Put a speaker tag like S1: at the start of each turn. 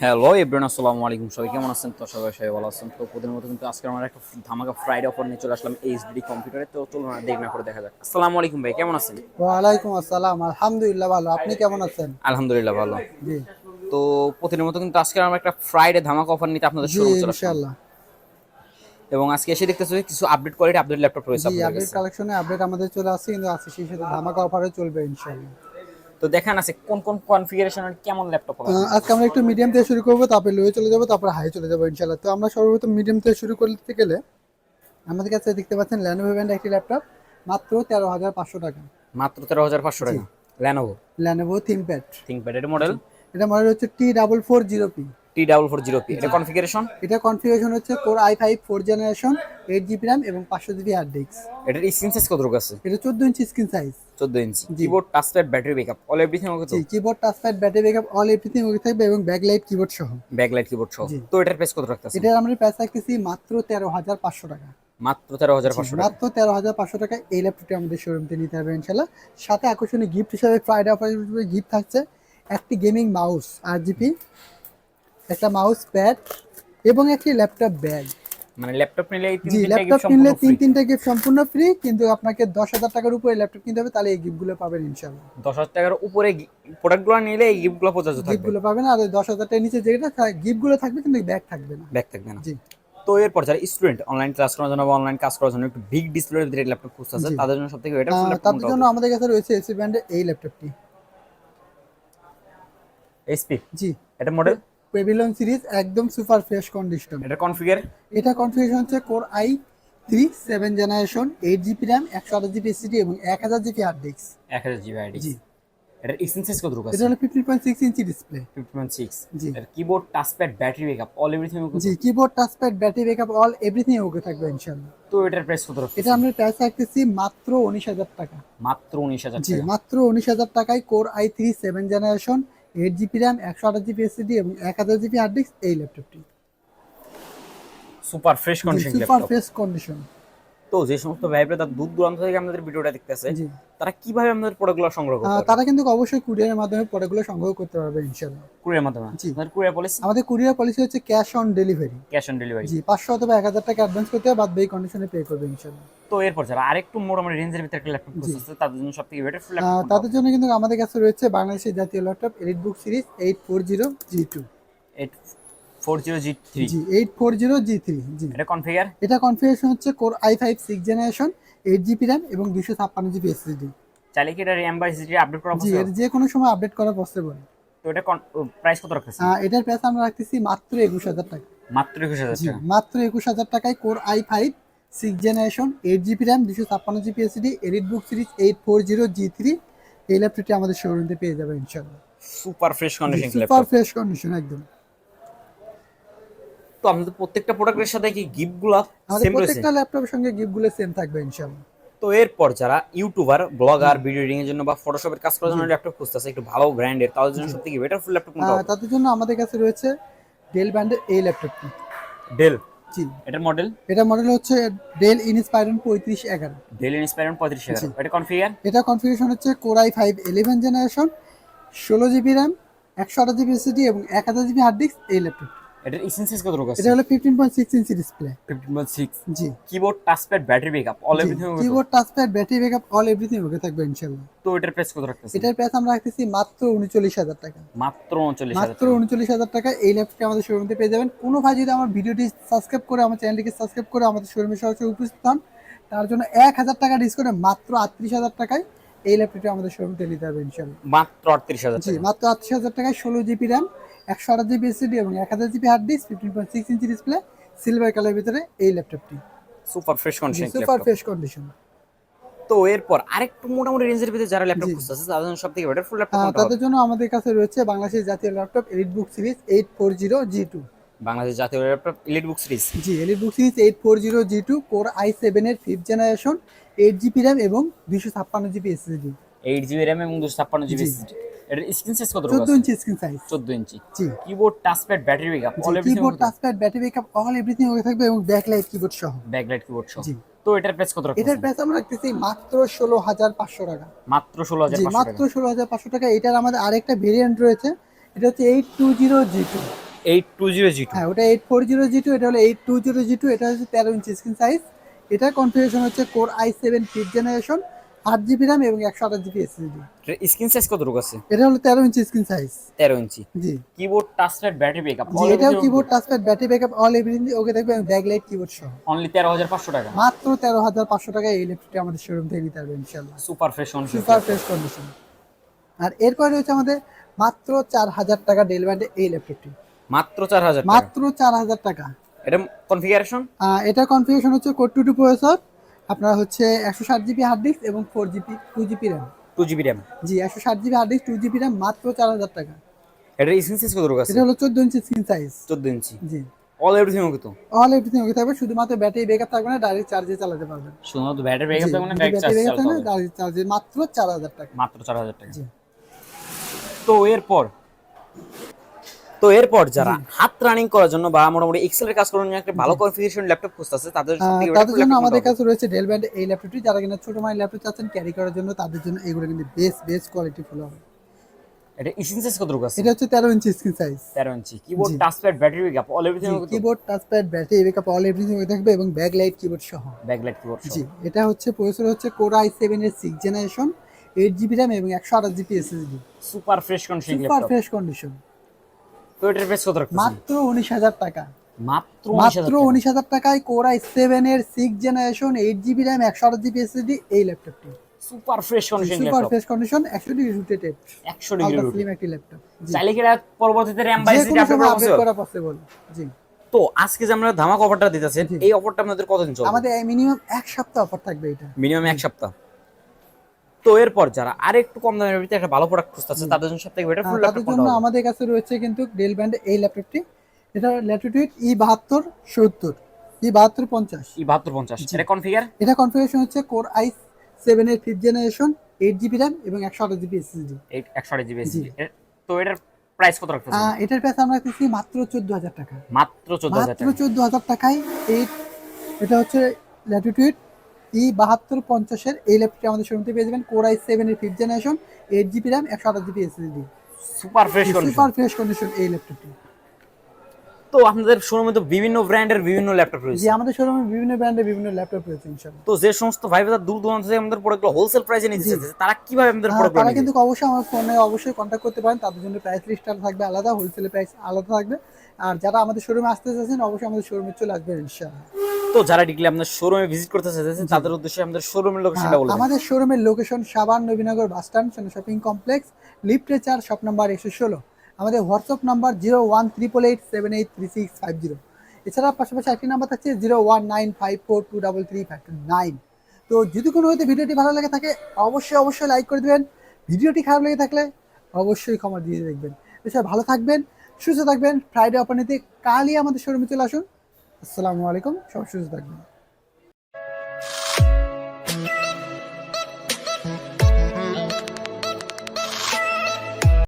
S1: Hello everyone আসসালামু আলাইকুম। সবাই কেমন আছেন? তো সবাই সবাই ভালো আছেন। তো প্রতিদিনের মতো কিন্তু আজকে আমরা একটা ধামাকা ফ্রাইডে অফার নিয়ে চলে আসলাম এইচডি কম্পিউটারে তো চলুন না দেখ না করে দেখা যাক। আসসালামু আলাইকুম ভাই কেমন আছেন?
S2: ওয়ালাইকুম আসসালাম আলহামদুলিল্লাহ ভালো। আপনি কেমন আছেন?
S1: আলহামদুলিল্লাহ ভালো।
S2: জি।
S1: তো প্রতিদিনের মতো কিন্তু আজকে আমরা একটা ফ্রাইডে ধামাকা অফার নিতে আপনাদের শুরু চলে আসলাম।
S2: ইনশাআল্লাহ।
S1: এবং আজকে এসে দেখতেছি কিছু আপডেট কোয়ালিটি আপডেট ল্যাপটপ রয়েছে আপনাদের
S2: আপডেট কালেকশনে আপডেট আমাদের চলে আসছে কিন্তু আজকে সেই সাথে ধামাকা অফারে চলবে ইনশাআল্লাহ।
S1: তো দেখান আছে কোন কোন কনফিগারেশনের কেমন ল্যাপটপ হবে?
S2: আজকে আমরা একটু মিডিয়াম থেকে শুরু করব তারপরে লোয়ে চলে যাব তারপরে হাই চলে যাব ইনশাআল্লাহ। তো আমরা সর্বপ্রথম মিডিয়াম থেকে শুরু করতে গেলে আমাদের কাছে দেখতে পাচ্ছেন ল্যানোভো ব্র্যান্ড একটি ল্যাপটপ মাত্র তেরো হাজার পাঁচশো টাকা।
S1: মাত্র তেরো হাজার পাঁচশো টাকা। ল্যানোভো
S2: ল্যানোভো থিংপ্যাড
S1: থিঙ্কপ্যাড এর মডেল
S2: এটা মডেল হচ্ছে T double four zero P
S1: T double four zero P এটা কনফিগারেশন
S2: এটা কনফিগারেশন হচ্ছে core i five four generation eight GB RAM এবং পাঁচশো জিবি হার্ড ডিস্ক
S1: এটার স্ক্রিন সাইজ কত আছে?
S2: এটা চোদ্দ ইঞ্চি স্ক্রিন সাইজ
S1: চোদ্দ inch keyboard touchpad battery backup all everything okay
S2: জি keyboard touchpad battery backup all everything okay থাকবে এবং ব্যাকলাইট কিবোর্ড সহ।
S1: ব্যাকলাইট কিবোর্ড সহ। তো এটার প্রাইস কত রাখতেছে
S2: এটার আমরা প্রাইস রাখতেছি মাত্র তেরো হাজার পাঁচশো টাকা।
S1: মাত্র তেরো হাজার পাঁচশো টাকা।
S2: মাত্র তেরো হাজার পাঁচশো টাকা এই ল্যাপটপটি আমাদের শোরুম থেকে নিতে হবে ইনশাল্লাহ সাথে আকর্ষণীয় গিফট হিসাবে ফ্রাইডে অফার গিফট থাকছে একটি গেমিং মাউস আর জিপি একটা মাউস প্যাড এবং একটি ল্যাপটপ ব্যাগ
S1: মানে ল্যাপটপ নিলে এই
S2: জি ল্যাপটপ কিনলে তিন। তিনটা গিফট সম্পূর্ণ ফ্রি কিন্তু আপনাকে দশ হাজার টাকার উপরে ল্যাপটপ কিনতে হবে তাহলে এই গিফটগুলো পাবেন ইনশাল্লাহ
S1: দশ হাজার টাকার উপরে প্রোডাক্টগুলো নিলে এই গিফটগুলো প্রযোজ্য থাকবে।
S2: গিফটগুলো পাবেন আর দশ হাজার টাকার নিচে যেটা গিফটগুলো থাকবে কিন্তু ব্যাগ থাকবে না।
S1: ব্যাগ থাকবে না।
S2: জি।
S1: তো এরপর যারা স্টুডেন্ট অনলাইন ক্লাস করার জন্য বা অনলাইন কাজ করার জন্য একটু বিগ ডিসপ্লে ভিতরে ল্যাপটপ খুঁজতেছে। তাদের জন্য সবথেকে বেটার
S2: তাদের জন্য আমাদের কাছে রয়েছে এসি ব্র্যান্ডের এই ল্যাপটপটি
S1: এইচপি
S2: জি।
S1: এটা মডেল
S2: পেভিলন সিরিজ একদম সুপার ফ্রেশ কন্ডিশন
S1: এটা কনফিগার
S2: এটা কনফিগারেশন হচ্ছে core i three seven generation eight GB RAM একশো আঠাশ জিবি এসিডি এবং এক হাজার জিবি হার্ড ডিস্ক
S1: এক হাজার জিবি আইডি
S2: জি।
S1: এটা এক্সটেন্স কত রকম
S2: এটা হলো fifteen point six inch display
S1: fifty point six
S2: জি।
S1: এর keyboard touchpad battery backup all everything
S2: জি keyboard touchpad battery backup all everything okay থাকবে ইনশাল্লাহ
S1: তো এটার প্রাইস কত রাখছে
S2: এটা আমরা প্রাইস রাখতেছি মাত্র উনিশ হাজার টাকা।
S1: মাত্র উনিশ হাজার
S2: জি মাত্র উনিশ হাজার টাকায় core i three seven generation eight GB RAM একশো আঠাশ জিবি এসএসডি এবং এক হাজার জিবি হার্ড ডিস্ক এই ল্যাপটপটি
S1: super fresh condition
S2: super fresh condition
S1: তো যে সমস্ত ভাইব্রে তার দূর দূরান্ত থেকে আমাদের ভিডিওটা দেখতেছে তারা কীভাবে আমাদের প্রোডাক্টগুলো সংগ্রহ পারবে?
S2: তারা কিন্তু অবশ্যই কুরিয়ারের মাধ্যমে প্রোডাক্টগুলো সংগ্রহ করতে পারবে ইনশাল্লাহ
S1: কুরিয়ার মাধ্যমে?
S2: জি।
S1: আমাদের কুরিয়ার পলিসি
S2: আমাদের কুরিয়ার পলিসি হচ্ছে cash on delivery
S1: cash on delivery
S2: জি পাঁচশো অথবা এক হাজার টাকা অ্যাডভান্স করতে হবে বাদ বাকি কন্ডিশনে পে করবে ইনশাল্লাহ
S1: তো এরপর যারা আরেকটু মোটামুটি রেঞ্জের ভিতরে একটা ল্যাপটপ খুঁজতেছে তাদের জন্য সবথেকে বেটার ল্যাপটপ
S2: তাদের জন্য কিন্তু আমাদের কাছে রয়েছে বাংলাদেশের জাতীয় laptop elite book series eight four zero G two
S1: eight four zero G এটা কনফিগার
S2: এটা কনফিগারেশন হচ্ছে core i five six generation eight GB এবং দুশো ছাপ্পান্ন
S1: চাইলে কি এটা র্যাম বা এসএসডি আপডেট করা
S2: জি যে কোনো সময় আপডেট করা পসিবল
S1: তো এটা প্রাইস কত
S2: এটার প্রাইস আমরা রাখতেছি মাত্র টাকা।
S1: মাত্র টাকা।
S2: মাত্র টাকায় কোর জেনারেশন সিরিজ এই ল্যাপটপটি আমাদের শোরুমে পেয়ে যাবে ইনশাল্লাহ
S1: super fresh condition
S2: super fresh condition একদম।
S1: তো আমাদের প্রত্যেকটা প্রোডাক্টের সাথে কি গিফটগুলো
S2: আমাদের প্রত্যেকটা ল্যাপটপের সঙ্গে গিফটগুলো সেম থাকবে ইনশাল্লাহ
S1: তো এরপর যারা ইউটিউবার ব্লগার ভিডিও এডিটিং এর জন্য বা ফটোশপের কাজ করার জন্য ল্যাপটপ খুঁজতেছে একটু ভালো ব্র্যান্ডের তাদের জন্য সবথেকে বেটার ফুল ল্যাপটপ কোনটা
S2: আহ, তাদের জন্য আমাদের কাছে রয়েছে ডেল ব্র্যান্ডের এই ল্যাপটপটি
S1: ডেল
S2: জি।
S1: এটার মডেল
S2: এটা মডেল হচ্ছে ডেল ইনস্পাইরন পঁয়ত্রিশ এগারো।
S1: ডেল ইন্সপায়ার পঁয়ত্রিশ হাজার এটা কনফিগার
S2: এটা কনফিগারেশন হচ্ছে core i five eleven generation ষোলো জিবি র্যাম একশো আঠাশ জিবি এসডি এবং এক হাজার জিবি হার্ড ডিস্ক এই ল্যাপটপ
S1: এটার এসেন্সিস কত রকম আছে?
S2: এটা হলো fifteen point six inch display
S1: 15.6
S2: জি।
S1: Keyboard touchpad battery backup all everything
S2: keyboard touchpad battery backup all everything okay থাকবে ইনশাল্লাহ
S1: তো এটার প্রাইস কত রাখতেছে
S2: এটার প্রাইস আমরা রাখতেছি মাত্র উনচল্লিশ হাজার টাকা।
S1: মাত্র 39000
S2: মাত্র উনচল্লিশ হাজার টাকা এই ল্যাপটপটি আমাদের শোরুমে পেয়ে যাবেন। কোনো ভাই যদি আমার ভিডিওটি সাবস্ক্রাইব করে আমার চ্যানেলটিকে সাবস্ক্রাইব করে আমাদের শোরুমে সরাসরি উপস্থিত হন তার জন্য এক হাজার টাকা ডিসকাউন্টে মাত্র আটত্রিশ হাজার টাকায় এই ল্যাপটপটি আমাদের শোরুমে নিতে হবে ইনশাল্লাহ
S1: মাত্র 38000
S2: জি মাত্র আটত্রিশ হাজার টাকায় ষোলো জিবি র্যাম একশো আঠাশ জিবি এসডি এবং এক হাজার GB hard disk fifteen point six inch display silver colour ভিতরে এই ল্যাপটপটি
S1: super fresh condition
S2: super fresh condition
S1: তো এরপর আরেকটু মোটামুটি রেঞ্জের ভিতরে যারা ল্যাপটপ। খুঁজতেছে তাদের জন্য সবথেকে বেটার ফুল ল্যাপটপ
S2: তাদের জন্য আমাদের কাছে রয়েছে বাংলাদেশের জাতীয় laptop elite book series eight four zero G two
S1: Bangladesh জাতীয় laptop elite book series
S2: G elite book series eight four zero G two core i সেভেনের fifth generation eight GB RAM এবং দুইশো ছাপ্পান্ন GB SSD
S1: eight GB RAM এবং দুশো ছাপ্পান্ন GB. এটার screen size কত
S2: চোদ্দ
S1: রকম
S2: ইঞ্চি স্ক্রিন সাইজ
S1: চোদ্দ ইঞ্চি
S2: জি।
S1: Keyboard touchpad battery backup all everything
S2: keyboard touchpad battery backup all everything হয়ে থাকবে এবং ব্যাকলাইট কিবোর্ড সহ।
S1: ব্যাকলাইট কিবোর্ড সহ।
S2: জি।
S1: তো এটার প্রাইস কত রাখছেন
S2: এটার প্রাইস আমরা রাখতেছি মাত্র ষোলো হাজার পাঁচশো টাকা।
S1: মাত্র ষোলো হাজার
S2: মাত্র ষোলো হাজার পাঁচশো টাকা। এটার আমাদের আরেকটা ভেরিয়েন্ট রয়েছে। এটা হচ্ছে eight two zero G two
S1: eight two zero G two
S2: হ্যাঁ ওটা eight four zero G two এটা হলো এটা হচ্ছে তেরো ইঞ্চি স্ক্রিন সাইজ এটার কনফিগারেশন হচ্ছে core i seven fifth generation আট জিবি র্যাম এবং একশো আঠাশ জিবি এসএসডি
S1: স্ক্রিন সাইজ কতটুকু আছে?
S2: এটা হলো তেরো ইঞ্চি স্ক্রিন সাইজ
S1: তেরো ইঞ্চি।
S2: জি।
S1: কিবোর্ড টাচপ্যাড ব্যাটারি ব্যাকআপ
S2: জি এটাও keyboard touchpad battery backup all everything okay দেখবে ব্যাকলাইট কিবোর্ড সহ।
S1: অনলি তেরো হাজার পাঁচশো টাকা।
S2: মাত্র তেরো হাজার পাঁচশো টাকায় এই ল্যাপটপটি আমাদের শোরুম থেকে নিতে পারবে ইনশাল্লাহ
S1: super fresh
S2: super fresh condition আর এরপরে রয়েছে আমাদের মাত্র চার হাজার টাকা ডেলিভারি এই ল্যাপটপটি
S1: মাত্র চার হাজার
S2: মাত্র চার হাজার টাকা।
S1: এটা কনফিগারেশন
S2: এটা কনফিগারেশন হচ্ছে কোড টু টু প্রসেসর আপনার হচ্ছে একশো ষাট জিবি হার্ড ডিস্ক এবং four GB two GB RAM
S1: two GB RAM
S2: জি একশো ষাট GB hard disk two GB RAM মাত্র চার হাজার টাকা।
S1: এটার স্ক্রিন সাইজ কতটুকু আছে?
S2: এটা হলো চোদ্দ ইঞ্চি স্ক্রিন সাইজ
S1: চোদ্দ ইঞ্চি।
S2: জি।
S1: অল এভরিথিং ওকে তো
S2: অল এভরিথিং ওকে থাকবে শুধুমাত্র ব্যাটারি ব্যাকআপ থাকবে না ডাইরেক্ট চার্জে চালাতে পারবেন।
S1: শুধুমাত্র ব্যাটারি ব্যাকআপ থাকবে না ব্যাক
S2: ব্যাটারি ব্যাকআপ
S1: চালাতে
S2: থাকবে
S1: হবে
S2: ডাইরেক্ট চার্জে মাত্র চার হাজার টাকা।
S1: মাত্র চার হাজার টাকা।
S2: জি।
S1: তো এরপর তো এরপর যারা হাত রানিং করার জন্য বা মোটামুটি এক্সেল এর কাজ করার জন্য একটা ভালো কনফিগারেশন ল্যাপটপ খুঁজতেছে তাদের
S2: তাদের জন্য আমাদের কাছে রয়েছে ডেল ব্যান্ড এই ল্যাপটপটি যারা কিনা ছোট মানের ল্যাপটপ চাচ্ছেন ক্যারি করার জন্য তাদের জন্য এগুলো কিন্তু বেস্ট বেস্ট কোয়ালিটি ফুল হবে।
S1: এটা স্ক্রিন সাইজ কতটুকু আছে?
S2: এটা হচ্ছে তেরো ইঞ্চি স্ক্রিন সাইজ
S1: তেরো inch keyboard. Touchpad battery backup all everything
S2: keyboard touchpad battery backup all everything থাকবে এবং ব্যাক লাইট কিবোর্ড সহ
S1: ব্যাকলাইট কিবোর্ড
S2: জি এটা হচ্ছে প্রসেসর হচ্ছে কোর আই সেভেন এর six generation eight GB RAM এবং একশো আঠাশ GB SSD
S1: super fresh condition
S2: super fresh condition
S1: তো এটার প্রাইস কত রাখতেছেন?
S2: মাত্র উনিশ হাজার টাকা।
S1: মাত্র
S2: মাত্র উনিশ হাজার টাকায় কোর আই সেভেন এর six generation eight GB RAM একশো আঠাশ জিবি এসএসডি এই ল্যাপটপটি
S1: super fresh condition
S2: super fresh condition একশো ডিগ্রি রোটেটেড
S1: 100 ডিগ্রি
S2: আলট্রা
S1: রুট
S2: স্লিম একটি ল্যাপটপ
S1: চাইলে কি পরবর্তীতে আপডেট করা
S2: পসিবল জি।
S1: তো আজকে যে আমরা ধামাক অফারটা দিতেছেন
S2: জি।
S1: এই অফারটা আপনাদের কতদিন চলবে?
S2: আমাদের মিনিমাম এক সপ্তাহ অফার থাকবে এটা।
S1: মিনিমাম এক সপ্তাহ। তো এরপর যারা আরেকটু কম দামের ভিতরে একটা ভালো প্রোডাক্ট খুঁজতেছে তাদের জন্য সবথেকে বেটার ফুল ল্যাপটপ
S2: জন্য আমাদের কাছে রয়েছে কিন্তু ডেল ব্যান্ড এই ল্যাপটপটি এটা ল্যাটিটিউড ই বাহাত্তর সত্তর ই বাহাত্তর পঞ্চাশ।
S1: ই বাহাত্তর পঞ্চাশ এটা কনফিগার
S2: এটা কনফিগারেশন হচ্ছে কোর আই সেভেন এর fifth generation eight GB RAM এবং একশো আঠাশ জিবি এসএসডি
S1: একশো আট জিবি
S2: জি।
S1: তো এটার প্রাইস কত রাখতেছেন?
S2: এটার প্রাইস আমরা রাখতেছি মাত্র চোদ্দ হাজার টাকা।
S1: মাত্র চোদ্দ হাজার
S2: মাত্র
S1: টাকা।
S2: চোদ্দ হাজার টাকায় এই এটা হচ্ছে ল্যাটিটিউড ই বাহাত্তর পঞ্চাশের এই ল্যাপটপটি আমাদের শোরুমতে পেয়ে যাবেন। কোর আই সেভেন এর fifth generation eight GB RAM একশো আঠাশ GB SSD
S1: super fresh
S2: super fresh condition এই ল্যাপটপটি
S1: তো আপনাদের শোরুমে তো বিভিন্ন ব্র্যান্ডের বিভিন্ন ল্যাপটপ রয়েছে।
S2: আমাদের শোরুমে বিভিন্ন ব্র্যান্ডের বিভিন্ন ল্যাপটপ রয়েছে ইনশাআল্লাহ।
S1: তো যে সমস্ত ভাই বাজার দূর দূরান্ত থেকে আমাদের প্রোডাক্টগুলো হোলসেল প্রাইসে নিতে চাইছে তারা কীভাবে আমাদের
S2: হ্যাঁ,
S1: প্রোডাক্টগুলো
S2: তারা কিন্তু অবশ্যই আমার ফোনে অবশ্যই কন্ট্যাক্ট করতে পারেন। তাদের জন্য প্রাইস লিস্টটা থাকবে আলাদা হোলসেলের প্রাইস আলাদা থাকবে। আর যারা আমাদের শোরুমে আসতে চাচ্ছেন অবশ্যই আমাদের শোরুমে চলে আসবেন ইনশাআল্লাহ।
S1: তো যারা ডিগ্রি আপনার শোরুমে ভিজিট করতে চাইছে তাদের উদ্দেশ্যে আমাদের শোরুমের লোকেশনটা
S2: হ্যাঁ, আমাদের শোরুমের লোকেশন সাবান Nabinagar bus stand shopping complex লিফটে চার শপ নাম্বার একশো ষোলো। আমাদের WhatsApp number zero one triple eight seven eight three six five zero. এছাড়া পাশাপাশি একটি নাম্বার থাকছে zero one nine five four two double three five two nine. তো যদি কোনো হয়তো ভিডিওটি ভালো লেগে থাকে অবশ্যই অবশ্যই লাইক করে দেবেন। ভিডিওটি খারাপ লেগে থাকলে অবশ্যই ক্ষমা দিয়ে দেখবেন। এছাড়া ভালো থাকবেন সুস্থ থাকবেন। ফ্রাইডে অপার নিতে কালই আমাদের শোরুমে চলে আসুন। আসসালামু আলাইকুম সব সুস্থ থাকবেন।